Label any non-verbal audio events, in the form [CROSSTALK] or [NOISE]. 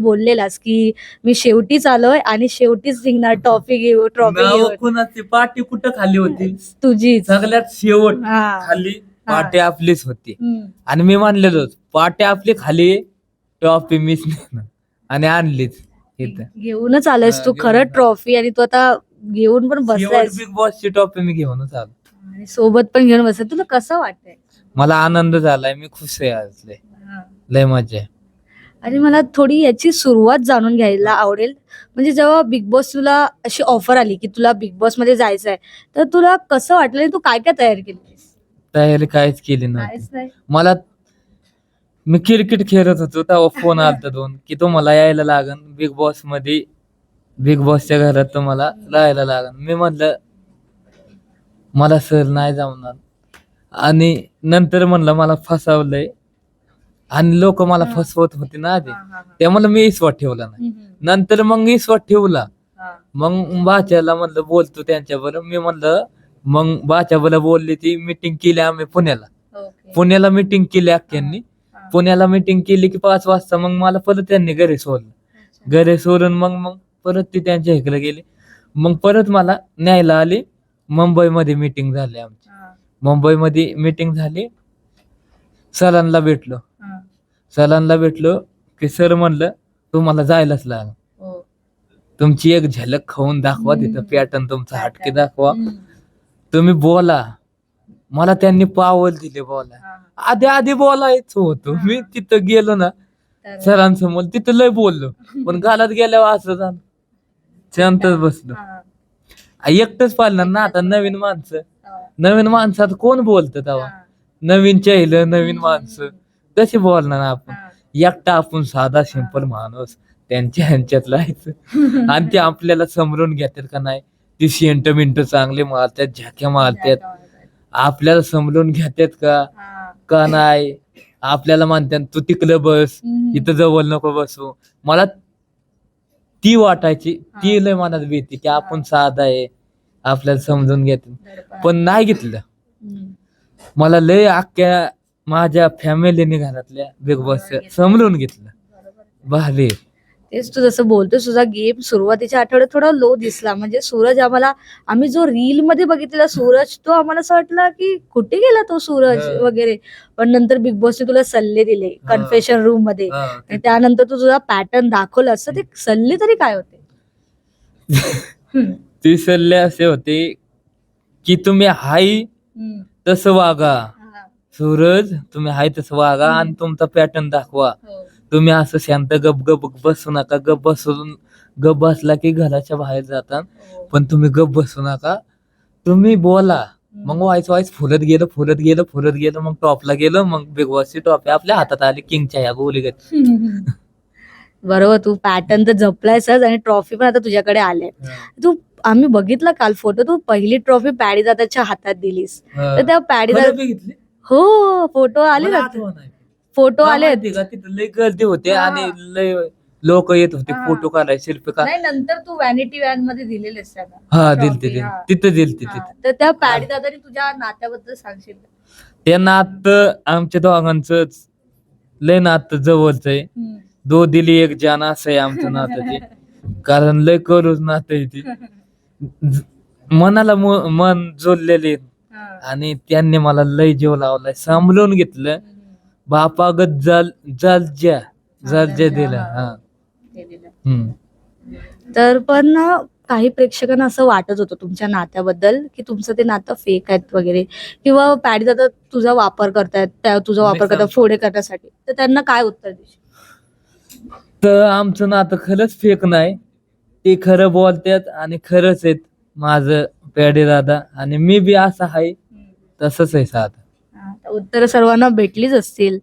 बोललेलास की मी शेवटीच आलोय आणि शेवटीच जिंकणार ट्रॉफी घेऊ ट्रॉफी नाव कोणाची? पाठी कुठं खाली होती? तुझीच. सगळ्यात शेवट हा. खाली पाठी आपलीच होती. हम्म. आणि मी मानलेलो पाठी आपली खाली मीच नेणार. आणि आणलीच इथं. घेऊनच आलायस हा, तू घेऊन खरं आलो. ट्रॉफी आणि तू आता घेऊन पण बसलायस. बिग बॉसची टॉफी मी घेऊनच आलो. आणि सोबत पण घेऊन बसलाय तुला कसं वाटतंय? मला आनंद झालाय मी खुश आहे आज. लय लय मजा आहे. आणि मला थोडी याची सुरुवात जाणून घ्यायला आवडेल. म्हणजे जेव्हा बिग बॉस तुला अशी ऑफर आली की तुला बिग बॉसमध्ये जायचं आहे तर तुला कसं वाटलं तू काय काय तयार केलीस तयारी काहीच केली नाही. मला मी क्रिकेट खेळत होतो तेव्हा फोन आलता दोन की तुम्हाला यायला लागन बिग बॉसमध्ये बिग बॉसच्या घरात तुम्हाला राहायला लागन. मी म्हणलं मला सर नाही जमणार. आणि नंतर म्हणलं मला फसवलंय. आणि लोक मला. फसवत होते ना आधी. त्यामुळे मी विश्वास ठेवला नाही नंतर मग मी विश्वास ठेवला. मग बाच्याला म्हणलं बोलतो त्यांच्याबरोबर मी म्हणलं मग बाच्या बरोबर बोलली ती मिटिंग केली आम्ही पुण्याला. पुण्याला मिटिंग केली अख्ख्यांनी. पुण्याला मिटिंग केली की पाच वाजता मग मला परत त्यांनी घरी सोडलं. घरी सोडून मग मग परत ती त्यांच्या इकडे गेली मग परत मला न्यायला आली मुंबईमध्ये मिटिंग झाली आमची मुंबईमध्ये मिटिंग झाली सरांना भेटलो. सरांना भेटलो की सर म्हणलं तुम्हाला जायलाच लागल हो. तुमची एक झलक खाऊन दाखवा तिथं. पॅटर्न तुमचा हटके दाखवा. तुम्ही बोला. मला त्यांनी पावल दिले बोला. आधी आधी बोलायचं. होतं हा. मी तिथं गेलो ना सरांसमोर तिथं लय बोललो. [LAUGHS] पण गालात गेल्यावर असं झालं. शांतच बसलो. एकटंच पाळणार ना आता नवीन माणसं. हा. नवीन माणसात कोण बोलतं तेव्हा. नवीन चेहलं नवीन माणसं. कशी बोलणार आपण. एकटा आपण साधा सिंपल माणूस. त्यांच्या ह्यांच्यात राहायचं [LAUGHS] आणि ते आपल्याला समजून घेतात का नाही? ती सेंट मिंट चांगले मारतात झाक्या मारतात. आपल्याला समजून घेतात का. का नाही? आपल्याला म्हणतात तू तिकडं बस. इथं जवळ नको बसू. मला ती वाटायची. ती लय मनात भीती की आपण साधा आहे. आपल्याला समजून घेत. पण नाही घेतलं. मला लय अख्ख्या माझ्या फॅमिलीने घरातल्या बिग बॉस समजून घेतलं. भारी तेच तू जसं बोलतोय तुझा गेम सुरुवातीच्या आठवड्यात थोडा लो दिसला म्हणजे सूरज आम्हाला आम्ही जो रील मध्ये बघितलेला सूरज तो आम्हाला असं वाटलं की कुठे गेला तो सूरज. वगैरे पण नंतर बिग बॉसने तुला सल्ले दिले. कन्फेशन रूममध्ये त्यानंतर तू तुझा पॅटर्न दाखवला असं ते सल्ले तरी काय होते. [LAUGHS] ती सल्ले असे होते की तुम्ही हाय. तसं वागा. सूरज तुम्ही हाय तसं वागा. आणि तुमचा पॅटर्न दाखवा. हो. तुम्ही असं शांत गप गप बसू नका. गप बसून गप बसला की घराच्या बाहेर जातात हो. पण तुम्ही गप बसू नका. तुम्ही बोला. मग व्हायचं व्हायचं फुलत गेलं फुलत गेलं फुलत गेलं मग टॉपला गेलं मग बिग बॉसची टॉप आपल्या हातात आली किंगच्या या गोली [LAUGHS] बरोबर तू पॅटर्न तर जपलायसच आणि ट्रॉफी पण आता तुझ्याकडे आले तू आम्ही बघितला काल फोटो तू पहिली ट्रॉफी पॅडी दादाच्या हातात दिलीस. तर त्या पॅडी खरं दादा बघितली? हो फोटो आले ना. फोटो आले तिथं लय गर्दी होते. आणि लय लोक येत होते. फोटो काढायचे शिल्प का नाही नंतर तू व्हॅनिटी व्हॅनमध्ये त्यांना हा दिलते दिल. तिथं दिलते तिथं तर त्या पॅडी दादानी तुझ्या नात्याबद्दल सांगशील? ते नात आमच्या दोघांचं लय नात जवळच आहे. दो दिली एक जान असं आहे आमचं नातं ते [LAUGHS] कारण लय करूच नातं आहे ते ज- मनाला मन जोडलेले. आणि त्यांनी मला लय जीव लावलाय सांभाळून घेतलं हम्म. बापागत जल जल ज्या जल ज्या जलज्या, दिलं हा. ते दिलं. हम्म. तर पण ना, काही प्रेक्षकांना असं वाटत होतं तुमच्या नात्याबद्दल की तुमचं ते नातं फेक आहेत वगैरे किंवा पॅडी दादा तुझा वापर करतायत त्या तुझा वापर करतात. फोडे करण्यासाठी तर त्यांना काय उत्तर देशील तर आमचं नातं खरंच फेक नाही ते खरं बोलतात आणि खरंच आहेत माझं पेडे दादा आणि मी बी असं आहे तसंच आहे साधं. उत्तर सर्वांना भेटलीच असतील.